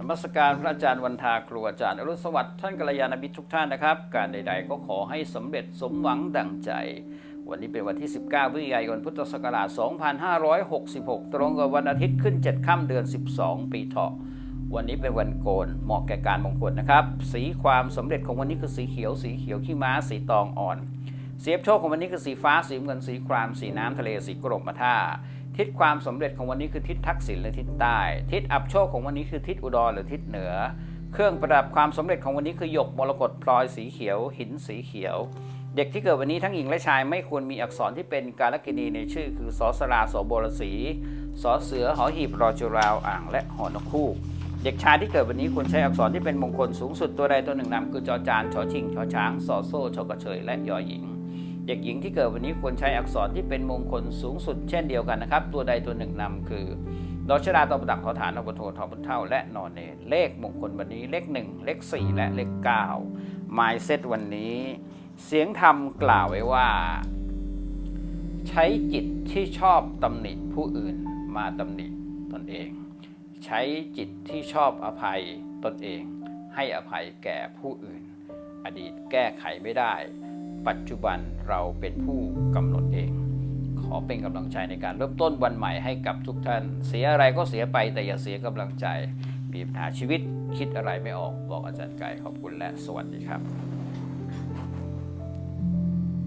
นมัสการพระอาจารย์วันทาครูอาจารย์อรุณสวัสดิ์ท่านกัลยาณมิตรทุกท่านนะครับ การใด ๆ ก็ขอให้สำเร็จสมหวังดังใจ วันนี้เป็นวันที่ 19พฤศจิกายนพุทธศักราช 2566 ตรงกับวันอาทิตย์ขึ้น 7 ค่ำเดือน 12 ปีเถาะ วันนี้เป็นวันโกนเหมาะแก่การมงคลนะครับ สีความสำเร็จของวันนี้คือสีเขียวสีเขียวขี้ม้าสีตองอ่อนเสียบโชคของวันนี้คือสีฟ้าสีเงินสีครามสีน้ำทะเลสีกรมท่า ทิศความสำเร็จของวันนี้คือทิศทักษิณและทิศใต้ ทิศอับโชคของวันนี้คือทิศอุดรหรือทิศเหนือ เครื่องประดับความสำเร็จของวันนี้คือหยกมรกตพลอยสีเขียว หินสีเขียว เด็กที่เกิดวันนี้ทั้งหญิงและชายไม่ควรมีอักษรที่เป็นการลกินีในชื่อ คือสอสราสบรสีสอเสือหอหีบรอจุราวอ่างและหอนกคู่เด็กชายที่เกิดวันนี้ควรใช้อักษรที่เป็นมงคลสูงสุดตัวใดตัวหนึ่งนำคือจอจานชอชิงชอช้างสอโซ่ชอกระเฉยและยอหญิง เด็กหญิงที่เกิดวันนี้ควรใช้อักษรที่เป็นมงคลสูงสุดเช่นเดียวกันนะครับ ตัวใดตัวหนึ่งนำคือดอชดาตอประดักขอฐานอปโททอพุเท่า และนอนเนเลขมงคลวันนี้เลขหนึ่งเลขสี่และเลขเก้าหมายเซตวันนี้ เสียงธรรมกล่าวไว้ว่า ใช้จิตที่ชอบตำหนิผู้อื่นมาตำหนิตนเอง ใช้จิตที่ชอบอภัยตนเอง ให้อภัยแก่ผู้อื่น อดีตแก้ไขไม่ได้ ปัจจุบันเราเป็นผู้กำหนดเอง ขอเป็นกำลังใจในการเริ่มต้นวันใหม่ให้กับทุกท่าน เสียอะไรก็เสียไปแต่อย่าเสียกำลังใจ มีปัญหาชีวิตคิดอะไรไม่ออกบอกอาจารย์ไก่ขอบคุณและสวัสดีครับ